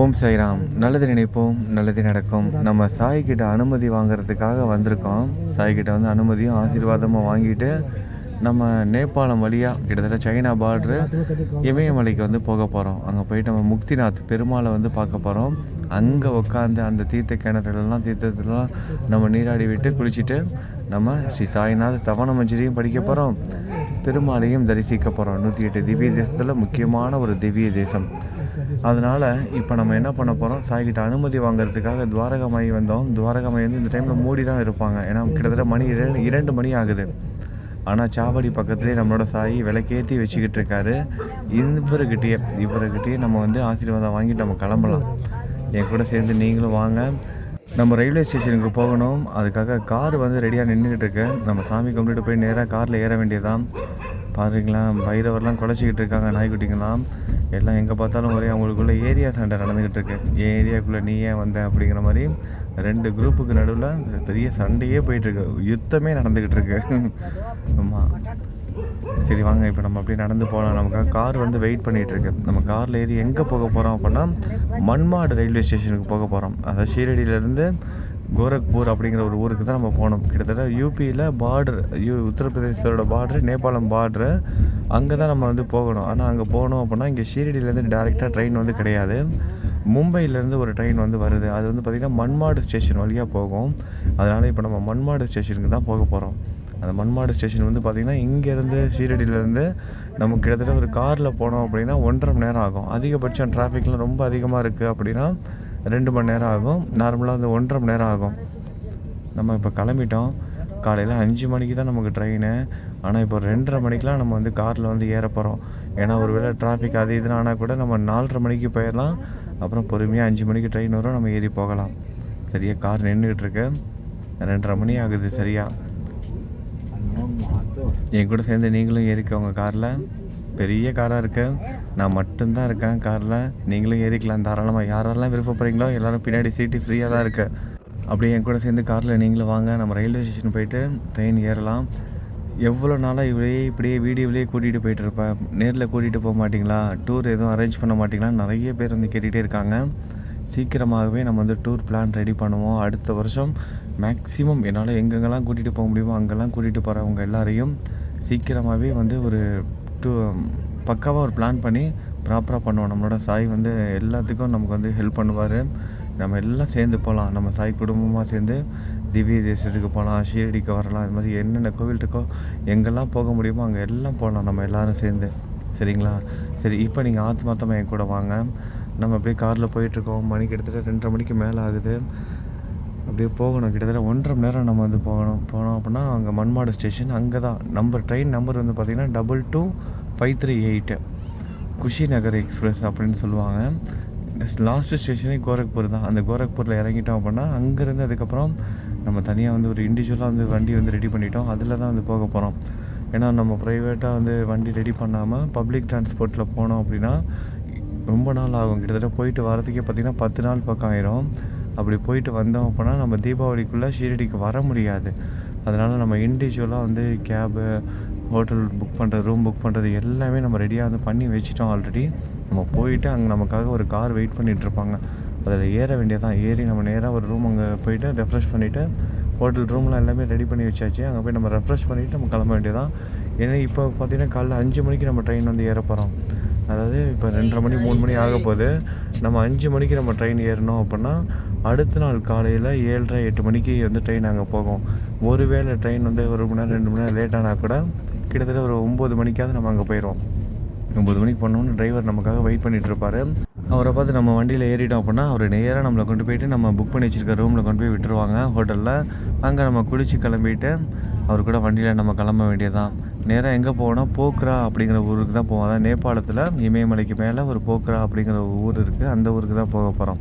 ஓம் சாய்ராம். நல்லது நினைப்போம் நல்லது நடக்கும். நம்ம சாய்கிட்ட அனுமதி வாங்குறதுக்காக வந்திருக்கோம். சாய்கிட்ட வந்து அனுமதியும் ஆசீர்வாதமும் வாங்கிட்டு நம்ம நேபாளம் வழியாக கிட்டத்தட்ட சைனா பார்டரு இமயமலைக்கு வந்து போக போகிறோம் அங்கே போயிட்டு நம்ம முக்திநாத் பெருமாளை வந்து பார்க்க போகிறோம் அங்கே உட்காந்து அந்த தீர்த்த கிணறுலாம் தீர்த்தத்துலாம் நம்ம நீராடி விட்டு குளிச்சுட்டு நம்ம ஸ்ரீ சாய்நாத் தவண மஞ்சரியும் படிக்க போகிறோம் பெருமாளையும் தரிசிக்க போகிறோம் நூற்றி எட்டு திவ்ய தேசத்தில் முக்கியமான ஒரு திவ்ய தேசம். அதனால் இப்போ நம்ம என்ன பண்ண போகிறோம் சாய்கிட்ட அனுமதி வாங்குறதுக்காக துவாரகமாயி வந்தோம். துவாரகமாயி வந்து இந்த டைமில் மூடி தான் இருப்பாங்க. ஏன்னா கிட்டத்தட்ட மணி இரண்டு இரண்டு மணி ஆகுது. ஆனால் சாவடி பக்கத்துலேயே நம்மளோட சாய் விளக்கேற்றி வச்சுக்கிட்டு இருக்காரு. இவருக்கிட்டேயே இவருக்கிட்டேயே நம்ம வந்து ஆசீர்வாதம் வாங்கிட்டு நம்ம கிளம்பலாம். என் கூட சேர்ந்து நீங்களும் வாங்க. நம்ம ரயில்வே ஸ்டேஷனுக்கு போகணும். அதுக்காக கார் வந்து ரெடியாக நின்றுக்கிட்டு இருக்கு. நம்ம சாமி கும்பிட்டுட்டு போய் நேராக காரில் ஏற வேண்டியதான் பாருங்களா பைரவர்லாம் குலைச்சிக்கிட்டு இருக்காங்க நாய்க்குட்டிங்கெல்லாம். எல்லாம் எங்கே பார்த்தாலும் ஒரே அவங்களுக்குள்ள ஏரியா சண்டை நடந்துக்கிட்டு இருக்கு ஏரியாக்குள்ளே நீ ஏன் வந்த அப்படிங்கிற மாதிரி ரெண்டு குரூப்புக்கு நடுவில் பெரிய சண்டையே போயிட்டுருக்கு. யுத்தமே நடந்துக்கிட்டு இருக்கு ஆமாம் சரி வாங்க இப்போ நம்ம அப்படியே நடந்து போகலாம். நமக்காக கார் வந்து வெயிட் பண்ணிகிட்டு இருக்கு நம்ம காரில் ஏறி எங்கே போக போகிறோம் அப்படின்னா மண்மாடு ரயில்வே ஸ்டேஷனுக்கு போக போகிறோம் அதாவது ஷீரடியிலேருந்து கோரக்பூர் அப்படிங்கிற ஒரு ஊருக்கு தான் நம்ம போனோம். கிட்டத்தட்ட யூபியில் பார்டர் யூ உத்தரப்பிரதேசத்தோட பார்டர் நேபாளம் பார்டரு அங்கே தான் நம்ம வந்து போகணும். ஆனால் அங்கே போகணும் அப்படின்னா இங்கே ஷீரடியிலேருந்து டேரெக்டாக ட்ரெயின் வந்து கிடையாது. மும்பையிலேருந்து ஒரு ட்ரெயின் வந்து வருது. அது வந்து பார்த்திங்கன்னா மண்மாடு ஸ்டேஷன் வழியாக போகும். அதனால் இப்போ நம்ம மண்மாடு ஸ்டேஷனுக்கு தான் போக போகிறோம் அந்த மண்மாடு ஸ்டேஷன் வந்து பார்த்திங்கன்னா இங்கேருந்து ஷீரடியிலேருந்து நம்ம கிட்டத்தட்ட ஒரு காரில் போனோம் அப்படின்னா ஒன்றரை மணி நேரம் ஆகும். அதிகபட்சம் டிராஃபிக்லாம் ரொம்ப அதிகமாக இருக்குது அப்படின்னா ரெண்டு மணி நேரம் ஆகும். நார்மலாக வந்து ஒன்றரை மணி நேரம் ஆகும். நம்ம இப்போ கிளம்பிட்டோம். காலையில் அஞ்சு மணிக்கு தான் நமக்கு ட்ரெயின் ஆனால் இப்போ ரெண்டரை மணிக்கெலாம் நம்ம வந்து காரில் வந்து ஏற போகிறோம் ஏன்னா ஒரு வேளை டிராஃபிக் அது இதுன்னு ஆனால் கூட நம்ம நாலரை மணிக்கு போயிடலாம் அப்புறம் பொறுமையாக அஞ்சு மணிக்கு ட்ரெயின் வரும். நம்ம ஏறி போகலாம். சரியா கார் நின்றுக்கிட்டு இருக்கு. ரெண்டரை மணி ஆகுது சரியா? என் கூட சேர்ந்து நீங்களும் ஏறிக்கோங்க காரில். பெரிய காராக இருக்கு. நான் மட்டும்தான் இருக்கேன் காரில். நீங்களும் ஏறிக்கலாம். தாராளமாக யாரெல்லாம் விருப்பப்படுறீங்களோ எல்லோரும் பின்னாடி சீட்டு ஃப்ரீயாக தான் இருக்குது அப்படியே என் கூட சேர்ந்து காரில் நீங்களும் வாங்க. நம்ம ரயில்வே ஸ்டேஷன் போயிட்டு ட்ரெயின் ஏறலாம். எவ்வளோ நாளாக இவளையே இப்படியே வீடியோவிலேயே கூட்டிகிட்டு போயிட்டு இருப்பேன் நேரில் கூட்டிகிட்டு போக மாட்டிங்களா? டூர் எதுவும் அரேஞ்ச் பண்ண மாட்டிங்களா? நிறைய பேர் வந்து கேட்டுகிட்டே இருக்காங்க. சீக்கிரமாகவே நம்ம வந்து டூர் பிளான் ரெடி பண்ணுவோம். அடுத்த வருஷம் மேக்ஸிமம் என்னால் எங்கெங்கெல்லாம் கூட்டிகிட்டு போக முடியுமோ அங்கெல்லாம் கூட்டிகிட்டு போகிறவங்க எல்லாரையும் சீக்கிரமாகவே வந்து ஒரு டூ um, பக்காவாக ஒரு பிளான் பண்ணி ப்ராப்பராக பண்ணுவோம். நம்மளோட சாய் வந்து எல்லாத்துக்கும் நமக்கு வந்து ஹெல்ப் பண்ணுவார். நம்ம எல்லாம் சேர்ந்து போகலாம் நம்ம சாய் குடும்பமாக சேர்ந்து திவ்ய தேசத்துக்கு போகலாம் ஷீரடிக்கு வரலாம். இது மாதிரி என்னென்ன கோவில் இருக்கோ எங்கெல்லாம் போக முடியுமோ அங்கே எல்லாம் போகலாம் நம்ம எல்லோரும் சேர்ந்து. சரிங்களா? சரி இப்போ நீங்கள் ஆத்மாத்தமாக என் கூட வாங்க. நம்ம அப்படியே காரில் போயிட்டுருக்கோம் மணி கிட்டத்தட்ட ரெண்டரை மணிக்கு மேலே ஆகுது. அப்படியே போகணும். கிட்டத்தட்ட ஒன்றரை மணி நேரம் நம்ம வந்து போகணும். போனோம் அப்படின்னா அங்கே மண்மாடு ஸ்டேஷன் அங்கே தான் நம்பர் ட்ரெயின் நம்பர் வந்து பார்த்திங்கன்னா double two five three eight Kushinagar express அப்படின்னு சொல்லுவாங்க. லாஸ்ட்டு ஸ்டேஷனே கோரக்பூர் தான். அந்த கோரக்பூரில் இறங்கிட்டோம் அப்படின்னா அங்கேருந்து அதுக்கப்புறம் நம்ம தனியாக வந்து ஒரு இண்டிவிஜுவலாக வந்து வண்டி வந்து ரெடி பண்ணிட்டோம். அதில் தான் வந்து போக போகிறோம் ஏன்னா நம்ம ப்ரைவேட்டாக வந்து வண்டி ரெடி பண்ணாமல் பப்ளிக் டிரான்ஸ்போர்ட்டில் போனோம் அப்படின்னா ரொம்ப நாள் ஆகும். கிட்டத்தட்ட போயிட்டு வரதுக்கே பார்த்திங்கன்னா பத்து நாள் பக்கம் ஆயிரும். அப்படி போயிட்டு வந்தோம் அப்படின்னா நம்ம தீபாவளிக்குள்ளே ஷீரடிக்கு வர முடியாது. அதனால் நம்ம இண்டிவிஜுவலாக வந்து கேபு ஹோட்டல் புக் பண்ணுறது ரூம் புக் பண்ணுறது எல்லாமே நம்ம ரெடியாக வந்து பண்ணி வச்சிட்டோம் ஆல்ரெடி நம்ம போயிட்டு அங்கே நமக்காக ஒரு கார் வெயிட் பண்ணிகிட்ருப்பாங்க அதில் ஏற வேண்டியதான் ஏறி நம்ம நேராக ஒரு ரூம் அங்கே போயிட்டு ரெஃப்ரெஷ் பண்ணிவிட்டு ஹோட்டல் ரூம்லாம் எல்லாமே ரெடி பண்ணி வச்சாச்சு. அங்கே போய் நம்ம ரெஃப்ரெஷ் பண்ணிவிட்டு நம்ம கிளம்ப வேண்டியதான் ஏன்னா இப்போ பார்த்திங்கன்னா காலைல அஞ்சு மணிக்கு நம்ம ட்ரெயின் வந்து ஏற போகிறோம் அதாவது இப்போ ரெண்டரை மணி மூணு மணி ஆக போகுது. நம்ம அஞ்சு மணிக்கு நம்ம ட்ரெயின் ஏறினோம் அப்படின்னா அடுத்த நாள் காலையில் ஏழரை எட்டு மணிக்கு வந்து ட்ரெயின் அங்கே போகும். ஒருவேளை ட்ரெயின் வந்து ஒரு மணி நேரம் ரெண்டு மணி நேரம் லேட் ஆனால் கூட கிட்டத்தட்ட ஒரு ஒம்பது மணிக்காவது நம்ம அங்கே போயிடுவோம். ஒம்பது மணிக்கு போனோம்னு டிரைவர் நமக்காக வெயிட் பண்ணிட்டு இருப்பாரு. அவரை பார்த்து நம்ம வண்டியில் ஏறிட்டோம் அப்படின்னா அவர் நேராக நம்மளை கொண்டு போயிட்டு நம்ம புக் பண்ணி வச்சிருக்க ரூமில் கொண்டு போய் விட்டுருவாங்க. ஹோட்டலில் அங்கே நம்ம குளித்து கிளம்பிட்டு அவர் கூட வண்டியில் நம்ம கிளம்ப வேண்டியதான் நேராக எங்கே போவோம்னா போக்ரா அப்படிங்கிற ஊருக்கு தான் போவோம். அதான் நேபாளத்தில் இமயமலைக்கு மேலே ஒரு போக்ரா அப்படிங்கிற ஊர் இருக்குது அந்த ஊருக்கு தான் போக போகிறோம்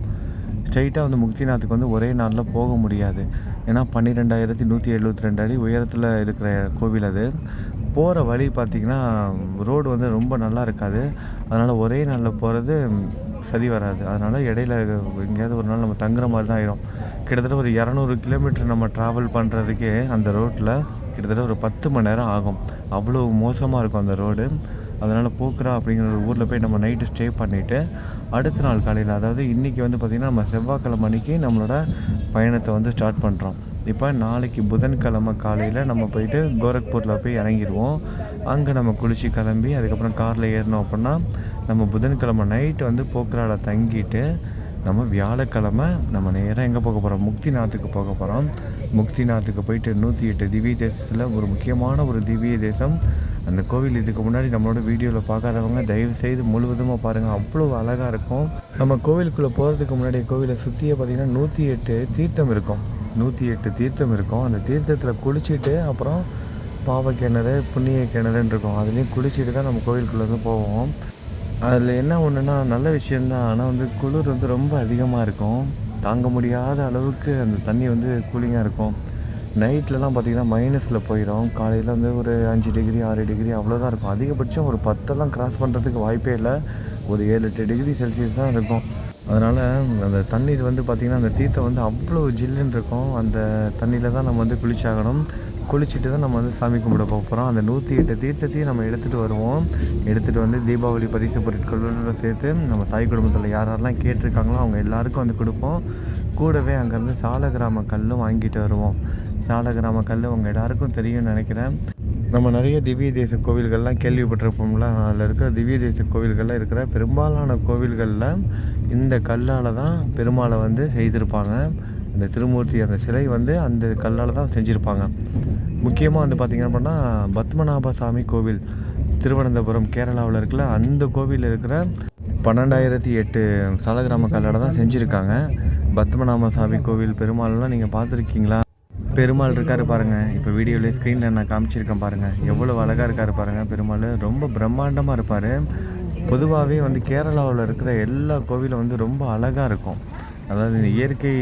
ஸ்ட்ரைட்டாக வந்து முக்திநாத்துக்கு வந்து ஒரே நாளில் போக முடியாது. ஏன்னா பன்னிரெண்டாயிரத்தி நூற்றி எழுபத்தி ரெண்டு அடி உயரத்தில் இருக்கிற கோவில் அது. போகிற வழி பார்த்திங்கன்னா ரோடு வந்து ரொம்ப நல்லா இருக்காது. அதனால் ஒரே நாளில் போகிறது சரி வராது. அதனால் இடையில எங்கேயாவது ஒரு நாள் நம்ம தங்குற மாதிரி தான் ஆயிரும். கிட்டத்தட்ட ஒரு இரநூறு கிலோமீட்டர் நம்ம ட்ராவல் பண்ணுறதுக்கே அந்த ரோட்டில் கிட்டத்தட்ட ஒரு பத்து மணி நேரம் ஆகும். அவ்வளோ மோசமாக இருக்கும் அந்த ரோடு அதனால் போக்குரா அப்படிங்கிற ஒரு ஊரில் போய் நம்ம நைட்டு ஸ்டே பண்ணிவிட்டு அடுத்த நாள் காலையில் அதாவது இன்றைக்கி வந்து பார்த்திங்கன்னா நம்ம செவ்வாய்க்கிழமை அன்னைக்கு நம்மளோட பயணத்தை வந்து ஸ்டார்ட் பண்ணுறோம் இப்போ நாளைக்கு புதன்கிழமை காலையில் நம்ம போயிட்டு கோரக்பூரில் போய் இறங்கிடுவோம் அங்கே நம்ம குளிச்சு கிளம்பி அதுக்கப்புறம் காரில் ஏறினோம் அப்படின்னா நம்ம புதன்கிழமை நைட்டு வந்து போக்குராவில் தங்கிட்டு நம்ம வியாழக்கிழமை நம்ம நேராக எங்கே போக போகிறோம் முக்திநாத்துக்கு போக போகிறோம் முக்திநாத்துக்கு போயிட்டு நூற்றி எட்டு திவ்ய தேசத்தில் ஒரு முக்கியமான ஒரு திவ்ய தேசம். அந்த கோவில் இதுக்கு முன்னாடி நம்மளோட வீடியோவில் பார்க்காதவங்க தயவு செய்து முழுவதுமாக பாருங்கள் அவ்வளோ அழகாக இருக்கும். நம்ம கோவிலுக்குள்ளே போகிறதுக்கு முன்னாடி கோவிலை சுற்றியே பார்த்திங்கன்னா நூற்றி எட்டு தீர்த்தம் இருக்கும். நூற்றி எட்டு தீர்த்தம் இருக்கும். அந்த தீர்த்தத்தில் குளிச்சுட்டு அப்புறம் பாவ கிணறு புண்ணிய கிணறுன்னு இருக்கும். அதுலேயும் குளிச்சுட்டு தான் நம்ம கோவிலுக்குள்ளே வந்து போவோம். அதில் என்ன ஒன்றுன்னா நல்ல விஷயந்தான் ஆனால் வந்து குளிர் வந்து ரொம்ப அதிகமாக இருக்கும். தாங்க முடியாத அளவுக்கு அந்த தண்ணி வந்து கூலிங்காக இருக்கும். நைட்லலாம் பார்த்திங்கன்னா மைனஸில் போயிடும் காலையில் வந்து ஒரு அஞ்சு டிகிரி ஆறு டிகிரி அவ்வளோதான் இருக்கும். அதிகபட்சம் ஒரு பத்தெல்லாம் கிராஸ் பண்ணுறதுக்கு வாய்ப்பே இல்லை. ஒரு ஏழு எட்டு டிகிரி செல்சியஸ் தான் இருக்கும். அதனால் அந்த தண்ணீர் வந்து பார்த்திங்கன்னா அந்த தீர்த்தம் வந்து அவ்வளோ ஜில்லுன்னு இருக்கும். அந்த தண்ணியில் தான் நம்ம வந்து குளிச்சாகணும். குளிச்சுட்டு தான் நம்ம வந்து சாமி கும்பிட போக போகிறோம் அந்த நூற்றி எட்டு தீர்த்தத்தையும் நம்ம எடுத்துகிட்டு வருவோம். எடுத்துகிட்டு வந்து தீபாவளி பரிசு பொருட்களோட சேர்த்து நம்ம சாய் குடும்பத்தில் யார் யாரெல்லாம் கேட்டிருக்காங்களோ அவங்க எல்லாருக்கும் வந்து கொடுப்போம். கூடவே அங்கேருந்து சால கிராம கல்லும் வாங்கிட்டு வருவோம். சால கிராம கல் அவங்க எல்லாருக்கும் தெரியும்னு நினைக்கிறேன். நம்ம நிறைய திவ்ய தேச கோவில்கள்லாம் கேள்விப்பட்டிருப்போம்ல. அதில் இருக்கிற திவ்ய தேச கோவில்களில் இருக்கிற பெரும்பாலான கோவில்களில் இந்த கல்லால் தான் பெருமாளை வந்து செய்திருப்பாங்க. இந்த திருமூர்த்தி அந்த சிலை வந்து அந்த கல்லால் தான் செஞ்சுருப்பாங்க. முக்கியமாக வந்து பார்த்திங்க அப்படின்னா பத்மநாப சாமி கோவில் திருவனந்தபுரம் கேரளாவில் இருக்கிற அந்த கோவிலில் இருக்கிற பன்னெண்டாயிரத்தி எட்டு சாலகிராம கல்லால் தான் செஞ்சுருக்காங்க. பத்மநாப சாமி கோவில் பெருமாள்லாம் நீங்கள் பார்த்துருக்கீங்களா பெருமாள் இருக்காரு பாருங்கள் இப்போ வீடியோவில் ஸ்க்ரீனில் நான் காமிச்சிருக்கேன் பாருங்கள் எவ்வளோ அழகாக இருக்காரு பாருங்கள் பெருமாள் ரொம்ப பிரம்மாண்டமாக இருப்பார். பொதுவாகவே வந்து கேரளாவில் இருக்கிற எல்லா கோவிலும் வந்து ரொம்ப அழகாக இருக்கும். அதாவது இந்த இயற்கை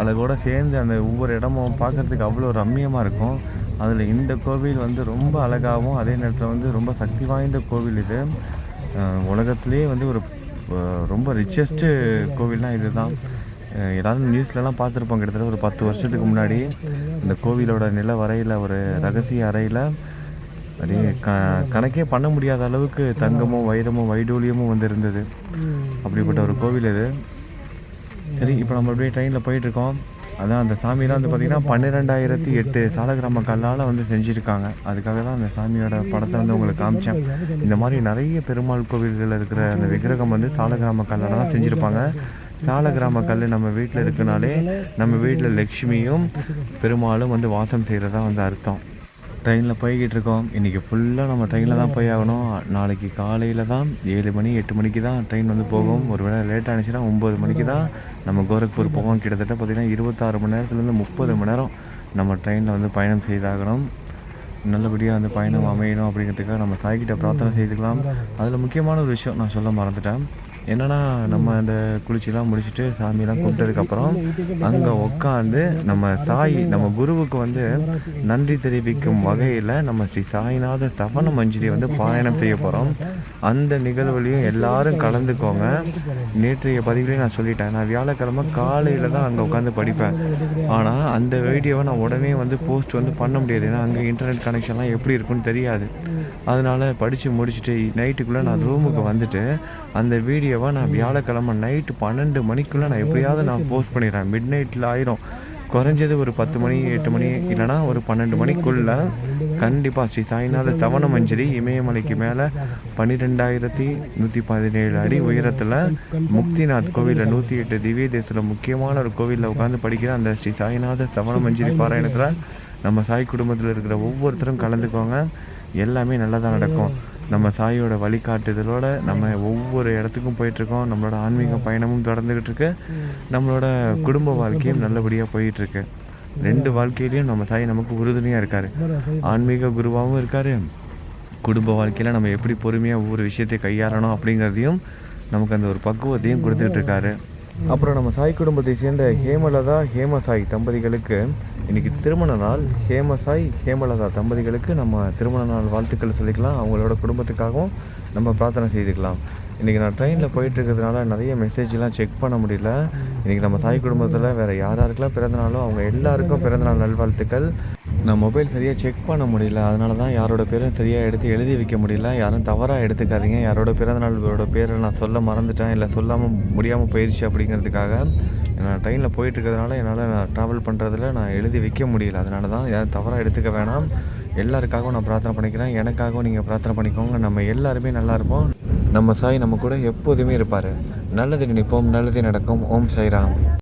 அழகோடு சேர்ந்து அந்த ஒவ்வொரு இடமும் பார்க்குறதுக்கு அவ்வளோ ரம்மியமாக இருக்கும். அதில் இந்த கோவில் வந்து ரொம்ப அழகாகவும் அதே நேரத்தில் வந்து ரொம்ப சக்தி வாய்ந்த கோவில் இது. உலகத்துலேயே வந்து ஒரு ரொம்ப ரிச்சஸ்ட்டு கோவில்னால் இது தான் எல்லாரும் நியூஸ்லலாம் பார்த்துருப்போம். கிட்டத்தட்ட ஒரு பத்து வருஷத்துக்கு முன்னாடி இந்த கோவிலோட நில வரையில் ஒரு ரகசிய அறையில் அப்படியே க கணக்கே பண்ண முடியாத அளவுக்கு தங்கமும் வைரமும் வைடூலியமும் வந்து இருந்தது அப்படிப்பட்ட ஒரு கோவில் இது. சரி இப்போ நம்ம அப்படியே ட்ரெயினில் போயிட்டுருக்கோம். அதான் அந்த சாமியெலாம் வந்து பார்த்திங்கன்னா பன்னிரெண்டாயிரத்தி எட்டு சாலகிராம கல்லால் வந்து செஞ்சுருக்காங்க. அதுக்காக தான் அந்த சாமியோட படத்தை வந்து உங்களுக்கு காமிச்சேன். இந்த மாதிரி நிறைய பெருமாள் கோவில்களில் இருக்கிற அந்த விக்கிரகம் வந்து சாலகிராம கல்லால் தான் செஞ்சுருப்பாங்க. சாலகிராம கல் நம்ம வீட்டில் இருக்குனாலே நம்ம வீட்டில் லக்ஷ்மியும் பெருமாளும் வந்து வாசம் செய்கிறதா வந்து அர்த்தம். ட்ரெயினில் போய்கிட்டு இருக்கோம். இன்றைக்கி ஃபுல்லாக நம்ம ட்ரெயினில் தான் போய் ஆகணும். நாளைக்கு காலையில் தான் ஏழு மணி எட்டு மணிக்கு தான் ட்ரெயின் வந்து போகும். ஒரு வேளை லேட் ஆனிச்சுன்னா ஒம்பது மணிக்கு தான் நம்ம கோரக்பூர் போவோம். கிட்டத்தட்ட பார்த்திங்கன்னா இருபத்தாறு மணி நேரத்துலேருந்து முப்பது மணி நேரம் நம்ம ட்ரெயினில் வந்து பயணம் செய்தாகணும். நல்லபடியாக அந்த பயணம் அமையணும் அப்படிங்கிறதுக்காக நம்ம சாய்கிட்ட பிரார்த்தனை செய்துக்கலாம். அதில் முக்கியமான ஒரு விஷயம் நான் சொல்ல மறந்துட்டேன். என்னென்னா நம்ம அந்த குளிச்சுலாம் முடிச்சுட்டு சாமியெல்லாம் கும்பிட்டதுக்கப்புறம் அங்கே உட்காந்து நம்ம சாய் நம்ம குருவுக்கு வந்து நன்றி தெரிவிக்கும் வகையில் நம்ம ஸ்ரீ சாய்நாத தவண மஞ்சிரி வந்து பாராயணம் செய்ய போகிறோம் அந்த நிகழ்வுலையும் எல்லாரும் கலந்துக்கோங்க. நேற்றைய பதிவுலேயும் நான் சொல்லிட்டேன். நான் வியாழக்கிழமை காலையில் தான் அங்கே உட்காந்து படிப்பேன். ஆனால் அந்த வீடியோவை நான் உடனே வந்து போஸ்ட் வந்து பண்ண முடியாது. ஏன்னா அங்கே இன்டர்நெட் கனெக்ஷன்லாம் எப்படி இருக்குன்னு தெரியாது. அதனால் படித்து முடிச்சுட்டு நைட்டுக்குள்ளே நான் ரூமுக்கு வந்துட்டு அந்த வீடியோவை நான் வியாழக்கிழமை நைட்டு பன்னெண்டு மணிக்குள்ளே நான் எப்படியாவது நான் போஸ்ட் பண்ணிடுறேன். மிட் நைட்டில் ஆயிரும். குறைஞ்சது ஒரு பத்து மணி எட்டு மணி இல்லைனா ஒரு பன்னெண்டு மணிக்குள்ளே கண்டிப்பாக ஸ்ரீ சாய்நாத தவண மஞ்சரி இமயமலைக்கு மேலே பன்னிரெண்டாயிரத்தி நூற்றி பதினேழு அடி உயரத்தில் முக்திநாத் கோவிலில் நூற்றி எட்டு திவ்ய தேசத்தில் முக்கியமான ஒரு கோவிலில் உட்காந்து படிக்கிற அந்த ஸ்ரீ சாய்நாத தவண மஞ்சரி பாராயணத்தில் நம்ம சாய் குடும்பத்தில் இருக்கிற ஒவ்வொருத்தரும் கலந்துக்கோங்க. எல்லாமே நல்லதாக நடக்கும். நம்ம சாயோட வழிகாட்டுதலோட நம்ம ஒவ்வொரு இடத்துக்கும் போயிட்டுருக்கோம். நம்மளோட ஆன்மீக பயணமும் தொடர்ந்துக்கிட்டு இருக்கு நம்மளோட குடும்ப வாழ்க்கையும் நல்லபடியாக போயிட்டுருக்கு. ரெண்டு வாழ்க்கையிலையும் நம்ம சாய் நமக்கு உறுதுணையாக இருக்கார். ஆன்மீக குருவாகவும் இருக்கார். குடும்ப வாழ்க்கையில் நம்ம எப்படி பொறுமையாக ஒவ்வொரு விஷயத்தை கையாளணும் அப்படிங்கிறதையும் நமக்கு அந்த ஒரு பக்குவத்தையும் கொடுத்துக்கிட்டு இருக்காரு. அப்புறம் நம்ம சாய் குடும்பத்தை சேர்ந்த ஹேமலதா ஹேமசாய் தம்பதிகளுக்கு இன்றைக்கி திருமண நாள். ஹேமசாய் ஹேமலதா தம்பதிகளுக்கு நம்ம திருமண நாள் வாழ்த்துக்கள் சொல்லிக்கலாம். அவங்களோட குடும்பத்துக்காகவும் நம்ம பிரார்த்தனை செய்துக்கலாம். இன்றைக்கி நான் ட்ரெயினில் போயிட்டு இருக்கிறதுனால நிறைய மெசேஜ்லாம் செக் பண்ண முடியல. இன்றைக்கி நம்ம சாய் குடும்பத்தில் வேறு யார் யாருக்கெல்லாம் பிறந்தநாளோ அவங்க எல்லாருக்கும் பிறந்தநாள் நல்வாழ்த்துக்கள். நான் மொபைல் சரியாக செக் பண்ண முடியல. அதனால தான் யாரோட பேரும் சரியாக எடுத்து எழுதி வைக்க முடியல. யாரும் தவறாக எடுத்துக்காதீங்க. யாரோட பிறந்தநாளோட பேரை நான் சொல்ல மறந்துட்டேன். இல்லை சொல்லாமல் முடியாமல் போயிடுச்சு அப்படிங்கிறதுக்காக நான் ட்ரெயினில் போயிட்டு இருக்கிறதுனால என்னால் நான் ட்ராவல் பண்ணுறதுல நான் எழுதி வைக்க முடியல. அதனால தான் யாரும் தவறாக எடுத்துக்க வேணாம். எல்லாருக்காகவும் நான் பிரார்த்தனை பண்ணிக்கிறேன். எனக்காகவும் நீங்கள் பிரார்த்தனை பண்ணிக்கோங்க. நம்ம எல்லாருமே நல்லா இருப்போம். நம்ம சாய் நம்ம கூட எப்போதுமே இருப்பார். நல்லது நினைப்போம். நல்லது நடக்கும். ஓம் சாய்ராம்.